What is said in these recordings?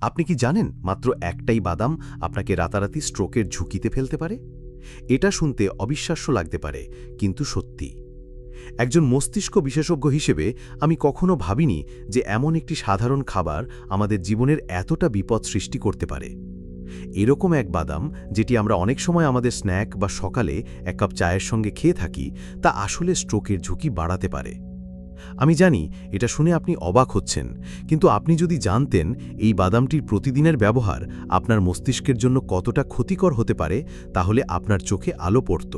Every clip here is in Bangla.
আপনি কি জানেন মাত্র একটাই বাদাম আপনাকে রাতারাতি স্ট্রোকের ঝুঁকিতে ফেলতে পারে? এটা শুনতে অবিশ্বাস্য লাগতে পারে, কিন্তু সত্যি। একজন মস্তিষ্ক বিশেষজ্ঞ হিসেবে আমি কখনো ভাবিনি যে এমন একটি সাধারণ খাবার আমাদের জীবনের এতটা বিপদ সৃষ্টি করতে পারে। এরকম এক বাদাম যেটি আমরা অনেক সময় আমাদের স্ন্যাক বা সকালে এক কাপ চায়ের সঙ্গে খেয়ে থাকি, তা আসলে স্ট্রোকের ঝুঁকি বাড়াতে পারে। আমি জানি এটা শুনে আপনি অবাক হচ্ছেন, কিন্তু আপনি যদি জানতেন এই বাদামটির প্রতিদিনের ব্যবহার আপনার মস্তিষ্কের জন্য কতটা ক্ষতিকর হতে পারে, তাহলে আপনার চোখে আলো পড়ত।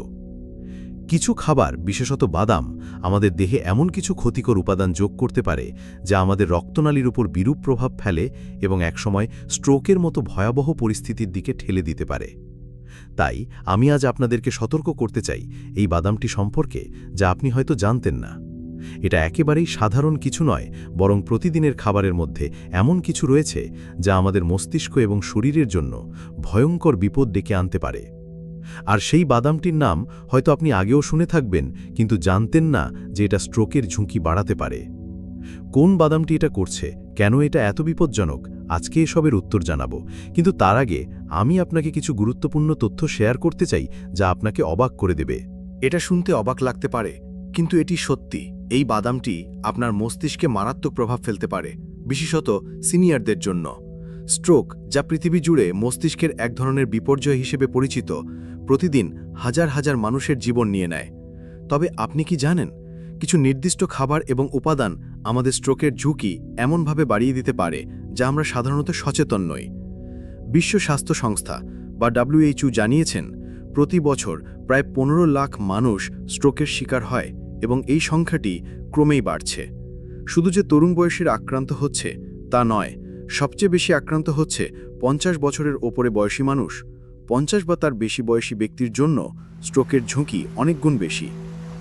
কিছু খাবার, বিশেষত বাদাম, আমাদের দেহে এমন কিছু ক্ষতিকর উপাদান যোগ করতে পারে, যা আমাদের রক্তনালীর উপর বিরূপ প্রভাব ফেলে এবং একসময় স্ট্রোকের মতো ভয়াবহ পরিস্থিতির দিকে ঠেলে দিতে পারে। তাই, আমি আজ আপনাদেরকে সতর্ক করতে চাই এই বাদামটি সম্পর্কে, যা আপনি হয়তো জানতেন না। এটা একেবারেই সাধারণ কিছু নয়, বরং প্রতিদিনের খাবারের মধ্যে এমন কিছু রয়েছে যা আমাদের মস্তিষ্ক এবং শরীরের জন্য ভয়ঙ্কর বিপদ ডেকে আনতে পারে। আর সেই বাদামটির নাম হয়তো আপনি আগেও শুনে থাকবেন, কিন্তু জানতেন না যে এটা স্ট্রোকের ঝুঁকি বাড়াতে পারে। কোন বাদামটি এটা করছে, কেন এটা এত বিপজ্জনক, আজকে এসবের উত্তর জানাব। কিন্তু তার আগে আমি আপনাকে কিছু গুরুত্বপূর্ণ তথ্য শেয়ার করতে চাই যা আপনাকে অবাক করে দেবে। এটা শুনতে অবাক লাগতে পারে, কিন্তু এটি সত্যি। এই বাদামটি আপনার মস্তিষ্কে মারাত্মক প্রভাব ফেলতে পারে, বিশেষত সিনিয়রদের জন্য। স্ট্রোক, যা পৃথিবী জুড়ে মস্তিষ্কের এক ধরনের বিপর্যয় হিসেবে পরিচিত, প্রতিদিন হাজার হাজার মানুষের জীবন নিয়ে নেয়। তবে আপনি কি জানেন, কিছু নির্দিষ্ট খাবার এবং উপাদান আমাদের স্ট্রোকের ঝুঁকি এমনভাবে বাড়িয়ে দিতে পারে, যা আমরা সাধারণত সচেতন নই? বিশ্ব স্বাস্থ্য সংস্থা, বা ডাব্লিউএইচইউ জানিয়েছেন, প্রতি বছর প্রায় পনেরো লাখ মানুষ স্ট্রোকের শিকার হয় এবং এই সংখ্যাটি ক্রমেই বাড়ছে। শুধু যে তরুণ বয়সের আক্রান্ত হচ্ছে, তা নয়, সবচেয়ে বেশি আক্রান্ত হচ্ছে পঞ্চাশ বছরের ওপরে বয়সী মানুষ। পঞ্চাশ বা তার বেশি বয়সী ব্যক্তির জন্য স্ট্রোকের ঝুঁকি অনেক গুণ বেশি।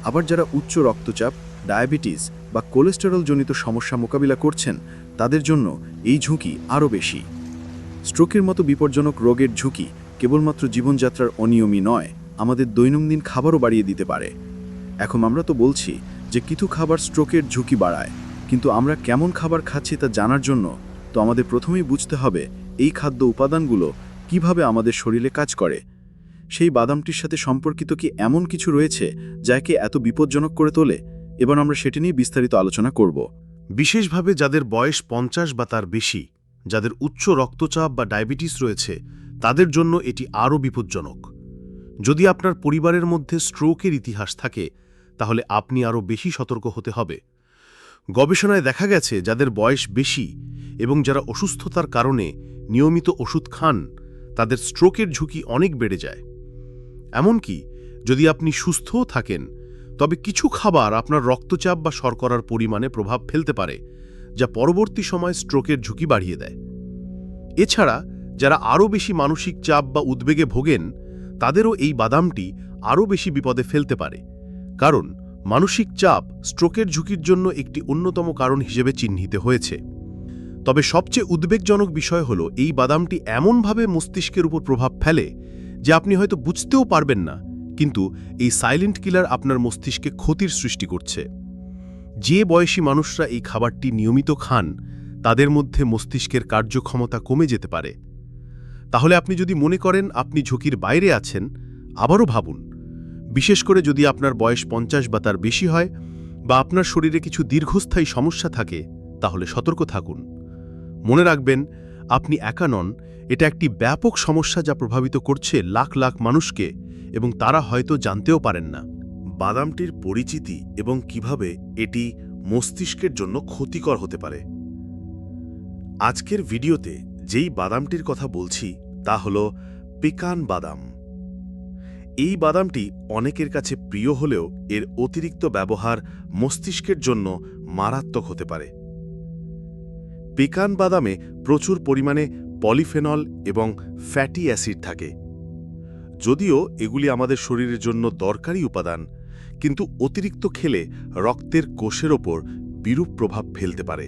আবার যারা উচ্চ রক্তচাপ, ডায়াবেটিস বা কোলেস্টেরলজনিত সমস্যা মোকাবিলা করছেন, তাদের জন্য এই ঝুঁকি আরও বেশি। স্ট্রোকের মতো বিপজ্জনক রোগের ঝুঁকি কেবলমাত্র জীবনযাত্রার অনিয়মই নয়, আমাদের দৈনন্দিন খাবারও বাড়িয়ে দিতে পারে। এখন আমরা তো বলছি যে কিছু খাবার স্ট্রোকের ঝুঁকি বাড়ায়, কিন্তু আমরা কেমন খাবার খাচ্ছি তা জানার জন্য তো আমাদের প্রথমেই বুঝতে হবে এই খাদ্য উপাদানগুলো কীভাবে আমাদের শরীরে কাজ করে। সেই বাদামটির সাথে সম্পর্কিত কি এমন কিছু রয়েছে যাকে এত বিপজ্জনক করে তোলে? এবার আমরা সেটি নিয়ে বিস্তারিত আলোচনা করব। বিশেষভাবে যাদের বয়স পঞ্চাশ বা তার বেশি, যাদের উচ্চ রক্তচাপ বা ডায়াবেটিস রয়েছে, তাদের জন্য এটি আরও বিপজ্জনক। যদি আপনার পরিবারের মধ্যে স্ট্রোকের ইতিহাস থাকে তাহলে আপনি আরও বেশি সতর্ক হতে হবে। গবেষণায় দেখা গেছে যাদের বয়স বেশি এবং যারা অসুস্থতার কারণে নিয়মিত ওষুধ খান, তাদের স্ট্রোকের ঝুঁকি অনেক বেড়ে যায়। এমনকি যদি আপনি সুস্থও থাকেন, তবে কিছু খাবার আপনার রক্তচাপ বা শর্করার পরিমাণে প্রভাব ফেলতে পারে, যা পরবর্তী সময় স্ট্রোকের ঝুঁকি বাড়িয়ে দেয়। এছাড়া যারা আরও বেশি মানসিক চাপ বা উদ্বেগে ভোগেন, তাদেরও এই বাদামটি আরও বেশি বিপদে ফেলতে পারে। কারণ মানসিক চাপ স্ট্রোকের ঝুঁকির জন্য একটি অন্যতম কারণ হিসেবে চিহ্নিত হয়েছে। তবে সবচেয়ে উদ্বেগজনক বিষয় হল, এই বাদামটি এমনভাবে মস্তিষ্কের উপর প্রভাব ফেলে যে আপনি হয়তো বুঝতেও পারবেন না, কিন্তু এই সাইলেন্ট কিলার আপনার মস্তিষ্কে ক্ষতির সৃষ্টি করছে। যে বয়সী মানুষরা এই খাবারটি নিয়মিত খান, তাদের মধ্যে মস্তিষ্কের কার্যক্ষমতা কমে যেতে পারে। তাহলে আপনি যদি মনে করেন আপনি ঝুঁকির বাইরে আছেন, আবারও ভাবুন বিশেষ করে যদি আপনার বয়স পঞ্চাশ বা তার বেশি হয় বা আপনার শরীরে কিছু দীর্ঘস্থায়ী সমস্যা থাকে, তাহলে সতর্ক থাকুন। মনে রাখবেন, আপনি একা নন, এটা একটি ব্যাপক সমস্যা যা প্রভাবিত করছে লাখ লাখ মানুষকে এবং তারা হয়তো জানতেও পারেন না। বাদামটির পরিচিতি এবং কীভাবে এটি মস্তিষ্কের জন্য ক্ষতিকর হতে পারে। আজকের ভিডিওতে যেই বাদামটির কথা বলছি, তা হল পেকান বাদাম। এই বাদামটি অনেকের কাছে প্রিয় হলেও এর অতিরিক্ত ব্যবহার মস্তিষ্কের জন্য মারাত্মক হতে পারে। পেকান বাদামে প্রচুর পরিমাণে পলিফেনল এবং ফ্যাটি অ্যাসিড থাকে। যদিও এগুলি আমাদের শরীরের জন্য দরকারি উপাদান, কিন্তু অতিরিক্ত খেলে রক্তের কোষের ওপর বিরূপ প্রভাব ফেলতে পারে।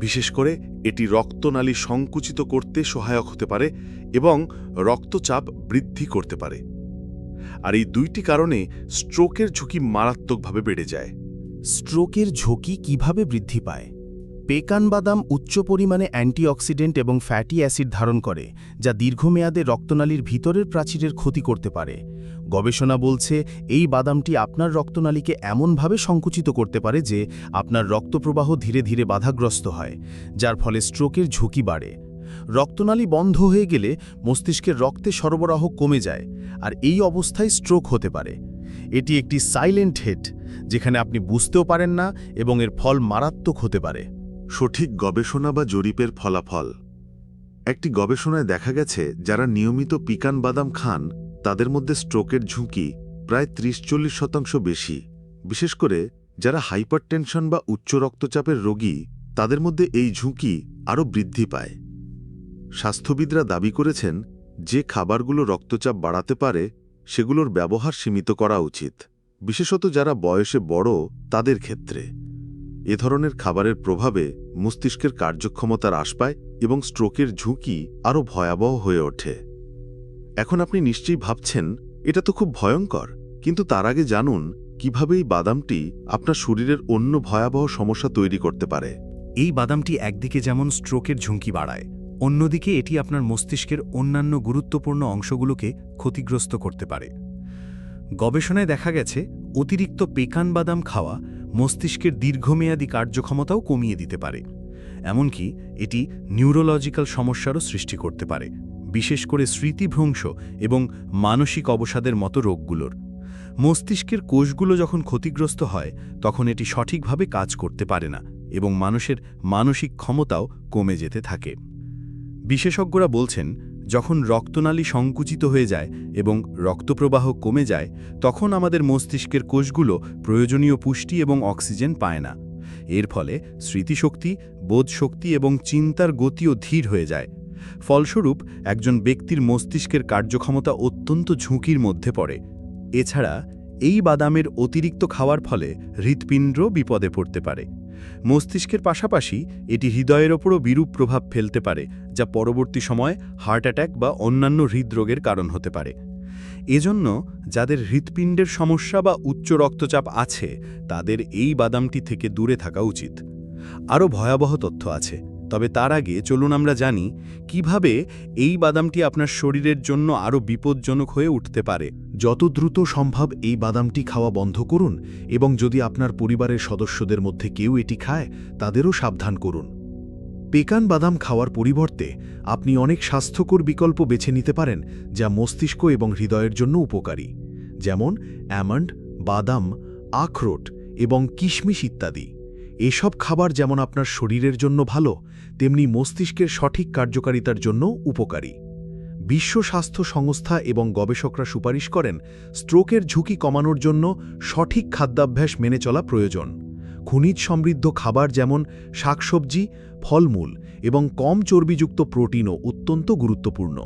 বিশেষ করে এটি রক্তনালী সংকুচিত করতে সহায়ক হতে পারে এবং রক্তচাপ বৃদ্ধি করতে পারে। আর এই দুইটি কারণে স্ট্রোকের ঝুঁকি মারাত্মকভাবে বেড়ে যায়। স্ট্রোকের ঝুঁকি কীভাবে বৃদ্ধি পায়? পেকান বাদাম উচ্চ পরিমাণে অ্যান্টিঅক্সিডেন্ট এবং ফ্যাটি অ্যাসিড ধারণ করে, যা দীর্ঘমেয়াদে রক্তনালীর ভিতরের প্রাচীরের ক্ষতি করতে পারে। গবেষণা বলছে, এই বাদামটি আপনার রক্তনালীকে এমনভাবে সংকুচিত করতে পারে যে, আপনার রক্তপ্রবাহ ধীরে ধীরে বাধাগ্রস্ত হয়, যার ফলে স্ট্রোকের ঝুঁকি বাড়ে। রক্তনালী বন্ধ হয়ে গেলে মস্তিষ্কের রক্তে সরবরাহ কমে যায় আর এই অবস্থায় স্ট্রোক হতে পারে। এটি একটি সাইলেন্ট হেড যেখানে আপনি বুঝতেও পারেন না এবং এর ফল মারাত্মক হতে পারে। সঠিক গবেষণা বা জরিপের ফলাফল। একটি গবেষণায় দেখা গেছে, যারা নিয়মিত পিকান বাদাম খান, তাদের মধ্যে স্ট্রোকের ঝুঁকি প্রায় ত্রিশ চল্লিশ শতাংশ বেশি। বিশেষ করে যারা হাইপারটেনশন বা উচ্চ রক্তচাপের রোগী, তাদের মধ্যে এই ঝুঁকি আরও বৃদ্ধি পায়। স্বাস্থ্যবিদরা দাবি করেছেন, যে খাবারগুলো রক্তচাপ বাড়াতে পারে, সেগুলোর ব্যবহার সীমিত করা উচিত, বিশেষত যারা বয়সে বড়, তাদের ক্ষেত্রে। এ ধরনের খাবারের প্রভাবে মস্তিষ্কের কার্যক্ষমতা হ্রাস পায় এবং স্ট্রোকের ঝুঁকি আরও ভয়াবহ হয়ে ওঠে। এখন আপনি নিশ্চয়ই ভাবছেন, এটা তো খুব ভয়ঙ্কর, কিন্তু তার আগে জানুন, কীভাবে এই বাদামটি আপনার শরীরের অন্য ভয়াবহ সমস্যা তৈরি করতে পারে। এই বাদামটি একদিকে যেমন স্ট্রোকের ঝুঁকি বাড়ায় অন্যদিকে এটি আপনার মস্তিষ্কের অন্যান্য গুরুত্বপূর্ণ অংশগুলোকে ক্ষতিগ্রস্ত করতে পারে। গবেষণায় দেখা গেছে, অতিরিক্ত পেকান বাদাম খাওয়া মস্তিষ্কের দীর্ঘমেয়াদী কার্যক্ষমতাও কমিয়ে দিতে পারে। এমনকি এটি নিউরোলজিক্যাল সমস্যারও সৃষ্টি করতে পারে, বিশেষ করে স্মৃতিভ্রংশ এবং মানসিক অবসাদের মতো রোগগুলোর। মস্তিষ্কের কোষগুলো যখন ক্ষতিগ্রস্ত হয়, তখন এটি সঠিকভাবে কাজ করতে পারে না এবং মানুষের মানসিক ক্ষমতাও কমে যেতে থাকে। বিশেষজ্ঞরা বলছেন, যখন রক্তনালী সংকুচিত হয়ে যায় এবং রক্তপ্রবাহ কমে যায়, তখন আমাদের মস্তিষ্কের কোষগুলো প্রয়োজনীয় পুষ্টি এবং অক্সিজেন পায় না। এর ফলে স্মৃতিশক্তি, বোধশক্তি এবং চিন্তার গতিও ধীর হয়ে যায়। ফলস্বরূপ, একজন ব্যক্তির মস্তিষ্কের কার্যক্ষমতা অত্যন্ত ঝুঁকির মধ্যে পড়ে। এছাড়া, এই বাদামের অতিরিক্ত খাওয়ার ফলে হৃৎপিণ্ড বিপদে পড়তে পারে। মস্তিষ্কের পাশাপাশি এটি হৃদয়ের ওপরও বিরূপ প্রভাব ফেলতে পারে, যা পরবর্তী সময় হার্ট অ্যাট্যাক বা অন্যান্য হৃদরোগের কারণ হতে পারে। এজন্য যাদের হৃৎপিণ্ডের সমস্যা বা উচ্চ রক্তচাপ আছে, তাদের এই বাদামটি থেকে দূরে থাকা উচিত। আরও ভয়াবহ তথ্য আছে। তবে তার আগে চলুন আমরা জানি কীভাবে এই বাদামটি আপনার শরীরের জন্য আরও বিপজ্জনক হয়ে উঠতে পারে। যত দ্রুত সম্ভব এই বাদামটি খাওয়া বন্ধ করুন এবং যদি আপনার পরিবারের সদস্যদের মধ্যে কেউ এটি খায়, তাদেরও সাবধান করুন। পেকান বাদাম খাওয়ার পরিবর্তে আপনি অনেক স্বাস্থ্যকর বিকল্প বেছে নিতে পারেন, যা মস্তিষ্ক এবং হৃদয়ের জন্য উপকারী। যেমন, অ্যামন্ড, বাদাম, আখরোট এবং কিশমিশ ইত্যাদি। এসব খাবার যেমন আপনার শরীরের জন্য ভালো, তেমনি মস্তিষ্কের সঠিক কার্যকারিতার জন্য উপকারী। বিশ্ব স্বাস্থ্য সংস্থা এবং গবেষকরা সুপারিশ করেন, স্ট্রোকের ঝুঁকি কমানোর জন্য সঠিক খাদ্যাভ্যাস মেনে চলা প্রয়োজন। খনিজ সমৃদ্ধ খাবার যেমন শাকসবজি, ফলমূল এবং কম চর্বিযুক্ত প্রোটিনও অত্যন্ত গুরুত্বপূর্ণ।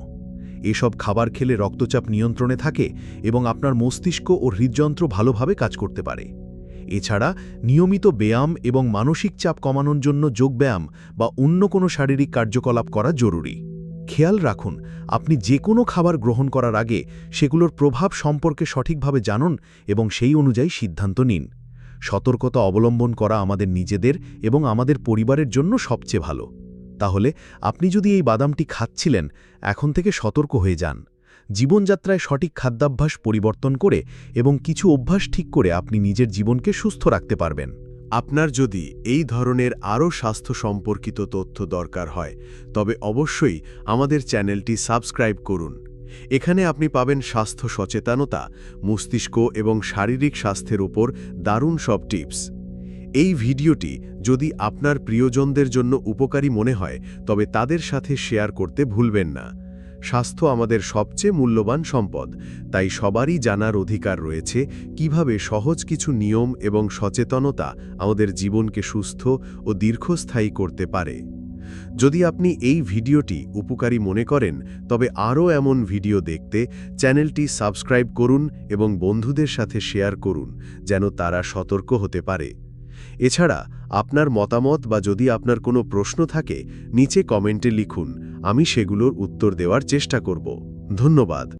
এসব খাবার খেলে রক্তচাপ নিয়ন্ত্রণে থাকে এবং আপনার মস্তিষ্ক ও হৃদযন্ত্র ভালোভাবে কাজ করতে পারে। এছাড়া নিয়মিত ব্যায়াম এবং মানসিক চাপ কমানোর জন্য যোগব্যায়াম বা অন্য কোনো শারীরিক কার্যকলাপ করা জরুরি। খেয়াল রাখুন, আপনি যে কোনো খাবার গ্রহণ করার আগে সেগুলোর প্রভাব সম্পর্কে সঠিকভাবে জানুন এবং সেই অনুযায়ী সিদ্ধান্ত নিন। সতর্কতা অবলম্বন করা আমাদের নিজেদের এবং আমাদের পরিবারের জন্য সবচেয়ে ভালো। তাহলে, আপনি যদি এই বাদামটি খাচ্ছিলেন, এখন থেকে সতর্ক হয়ে যান। জীবনযাত্রায় সঠিক খাদ্যাভ্যাস পরিবর্তন করে এবং কিছু অভ্যাস ঠিক করে আপনি নিজের জীবনকে সুস্থ রাখতে পারবেন। আপনার যদি এই ধরনের আরও স্বাস্থ্য সম্পর্কিত তথ্য দরকার হয়, তবে অবশ্যই আমাদের চ্যানেলটি সাবস্ক্রাইব করুন। এখানে আপনি পাবেন স্বাস্থ্য সচেতনতা, মস্তিষ্ক এবং শারীরিক স্বাস্থ্যের উপর দারুণ সব টিপস। এই ভিডিওটি যদি আপনার প্রিয়জনদের জন্য উপকারী মনে হয়, তবে তাদের সাথে শেয়ার করতে ভুলবেন না। স্বাস্থ্য আমাদের সবচেয়ে মূল্যবান সম্পদ। তাই সবারই জানার অধিকার রয়েছে কীভাবে সহজ কিছু নিয়ম এবং সচেতনতা আমাদের জীবনকে সুস্থ ও দীর্ঘস্থায়ী করতে পারে। যদি আপনি এই ভিডিওটি উপকারী মনে করেন, তবে আরও এমন ভিডিও দেখতে চ্যানেলটি সাবস্ক্রাইব করুন এবং বন্ধুদের সাথে শেয়ার করুন, যেন তারা সতর্ক হতে পারে। এছাড়া আপনার মতামত বা যদি আপনার কোনো প্রশ্ন থাকে, নিচে কমেন্টে লিখুন, আমি সেগুলোর উত্তর দেওয়ার চেষ্টা করব। ধন্যবাদ।